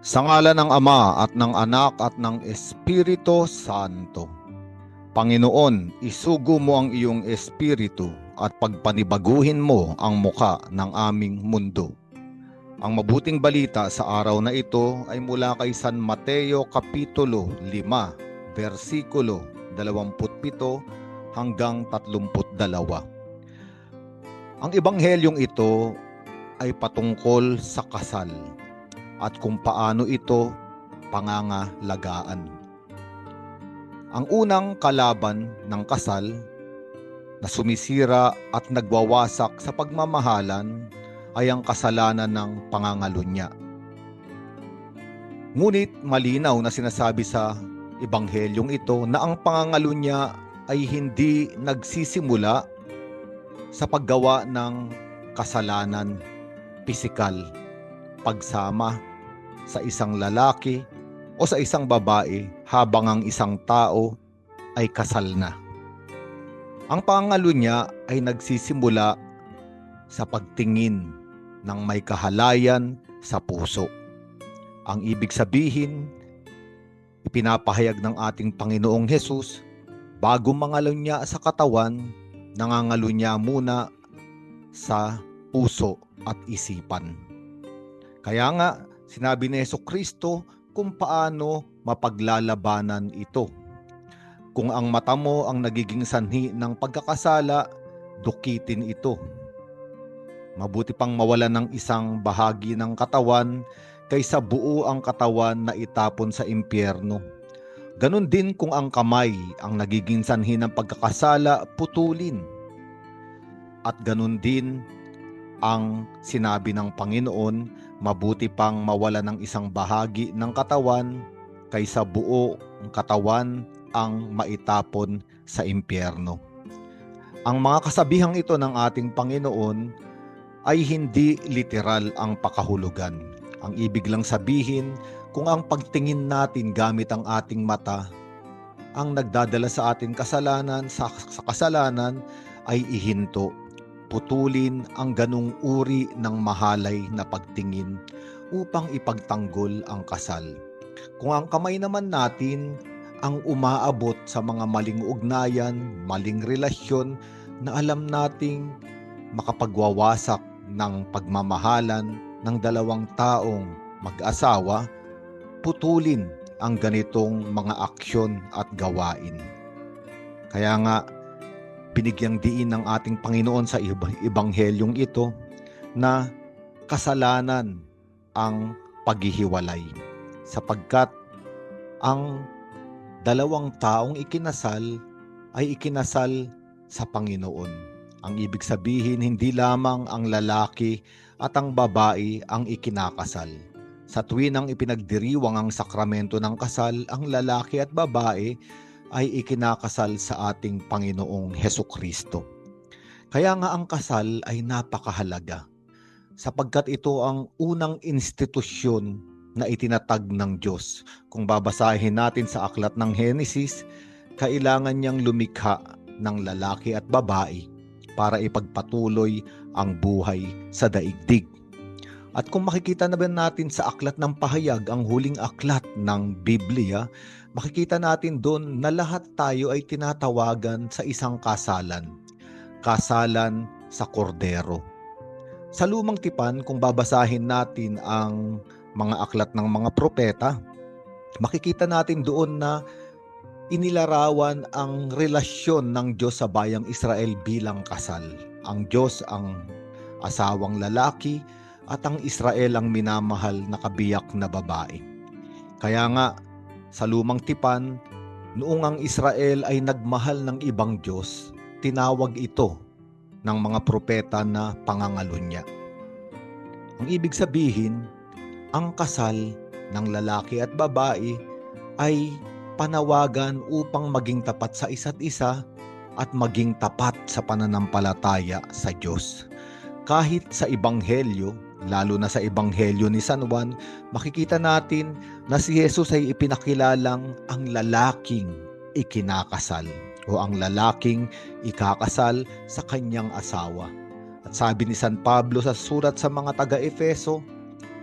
Sa ngala ng Ama at ng Anak at ng Espiritu Santo. Panginoon, isugo mo ang iyong espiritu at pagpanibaguhin mo ang muka ng aming mundo. Ang mabuting balita sa araw na ito ay mula kay San Mateo Kapitulo 5, versikulo 27 hanggang 32. Ang ebanghelyong ito ay patungkol sa kasal at kung paano ito pangangalagaan. Ang unang kalaban ng kasal na sumisira at nagwawasak sa pagmamahalan ay ang kasalanan ng pangangalunya. Ngunit malinaw na sinasabi sa ebanghelyong ito na ang pangangalunya ay hindi nagsisimula sa paggawa ng kasalanan pisikal, pagsama sa isang lalaki o sa isang babae habang ang isang tao ay kasal na. Ang pangalo niya ay nagsisimula sa pagtingin ng may kahalayan sa puso. Ang ibig sabihin, ipinapahayag ng ating Panginoong Hesus, bago mangalo niya sa katawan, nangangalo niya muna sa puso at isipan. Kaya nga, sinabi ni Yeso Kristo kung paano mapaglalabanan ito. Kung ang mata mo ang nagiging sanhi ng pagkakasala, dukitin ito. Mabuti pang mawala ng isang bahagi ng katawan kaysa buo ang katawan na itapon sa impyerno. Ganon din kung ang kamay ang nagiging sanhi ng pagkakasala, putulin. At ganon din ang sinabi ng Panginoon, mabuti pang mawala ng isang bahagi ng katawan kaysa buo ang katawan ang maitapon sa impyerno. Ang mga kasabihang ito ng ating Panginoon ay hindi literal ang pakahulugan. Ang ibig lang sabihin, kung ang pagtingin natin gamit ang ating mata ang nagdadala sa ating kasalanan, sa, sa kasalanan ay ihinto putulin ang ganung uri ng mahalay na pagtingin upang ipagtanggol ang kasal. Kung ang kamay naman natin ang umaabot sa mga maling ugnayan, maling relasyon na alam nating makapagwawasak ng pagmamahalan ng dalawang taong mag-asawa, putulin ang ganitong mga aksyon at gawain. Kaya nga, binigyang diin ng ating Panginoon sa ibanghelyong ito na kasalanan ang paghihiwalay sapagkat ang dalawang taong ikinasal ay ikinasal sa Panginoon. Ang ibig sabihin hindi lamang ang lalaki at ang babae ang ikinakasal. Sa tuwin ang ipinagdiriwang ang sakramento ng kasal, ang lalaki at babae ay ikinakasal sa ating Panginoong Heso Kristo. Kaya nga ang kasal ay napakahalaga sapagkat ito ang unang institusyon na itinatag ng Diyos. Kung babasahin natin sa aklat ng Henesis, kailangan niyang lumikha ng lalaki at babae para ipagpatuloy ang buhay sa daigdig. At kung makikita na ba natin sa aklat ng pahayag, ang huling aklat ng Biblia, makikita natin doon na lahat tayo ay tinatawagan sa isang kasalan. Kasalan sa kordero. Sa lumang tipan, kung babasahin natin ang mga aklat ng mga propeta, makikita natin doon na inilarawan ang relasyon ng Diyos sa bayang Israel bilang kasal. Ang Diyos ang asawang lalaki at ang Israel ang minamahal na kabiyak na babae. Kaya nga, sa lumang tipan, noong ang Israel ay nagmahal ng ibang Diyos, tinawag ito ng mga propeta na pangangalunya. Ang ibig sabihin, ang kasal ng lalaki at babae ay panawagan upang maging tapat sa isa't isa at maging tapat sa pananampalataya sa Diyos. Kahit sa Ebanghelyo, lalo na sa Ebanghelyo ni San Juan, makikita natin na si Jesus ay ipinakilalang ang lalaking ikinakasal o ang lalaking ikakasal sa kanyang asawa. At sabi ni San Pablo sa surat sa mga taga-Efeso,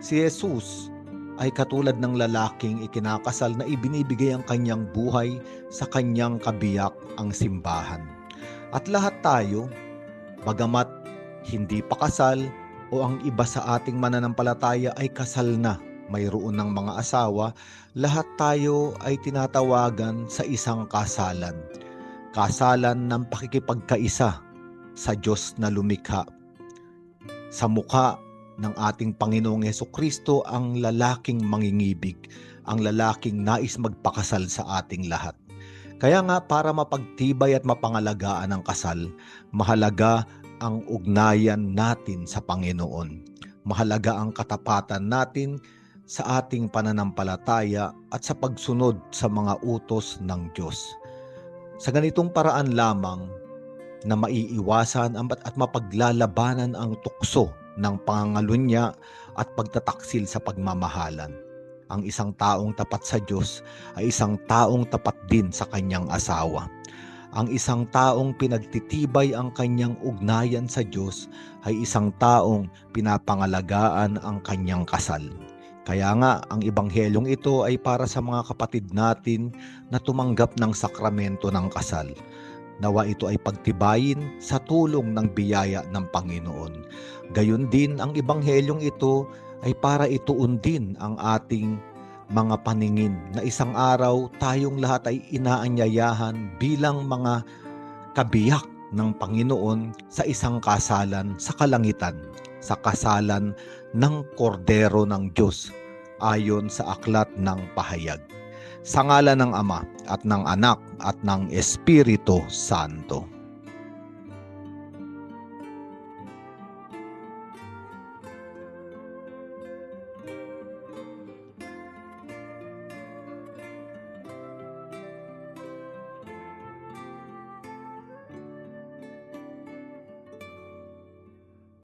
si Jesus ay katulad ng lalaking ikinakasal na ibinibigay ang kanyang buhay sa kanyang kabiyak ang simbahan. At lahat tayo, bagamat hindi pa kasal o ang iba sa ating mananampalataya ay kasal na, mayroon ng mga asawa, lahat tayo ay tinatawagan sa isang kasalan. Kasalan ng pakikipagkaisa sa Diyos na lumikha. Sa mukha ng ating Panginoong Yeso Kristo ang lalaking mangingibig, ang lalaking nais magpakasal sa ating lahat. Kaya nga para mapagtibay at mapangalagaan ang kasal, mahalaga ang ugnayan natin sa Panginoon. Mahalaga ang katapatan natin sa ating pananampalataya at sa pagsunod sa mga utos ng Diyos. Sa ganitong paraan lamang na maiiwasan at mapaglalabanan ang tukso ng pangangalunya at pagtataksil sa pagmamahalan. Ang isang taong tapat sa Diyos ay isang taong tapat din sa kanyang asawa. Ang isang taong pinagtitibay ang kanyang ugnayan sa Diyos ay isang taong pinapangalagaan ang kanyang kasal. Kaya nga, ang ibanghelyong ito ay para sa mga kapatid natin na tumanggap ng sakramento ng kasal. Nawa ito ay pagtibayin sa tulong ng biyaya ng Panginoon. Gayon din ang ibanghelyong ito ay para ituon din ang ating mga paningin na isang araw tayong lahat ay inaanyayahan bilang mga kabiyak ng Panginoon sa isang kasalan sa kalangitan, sa kasalan ng kordero ng Diyos ayon sa aklat ng pahayag. Sa ngala ng Ama at ng Anak at ng Espiritu Santo.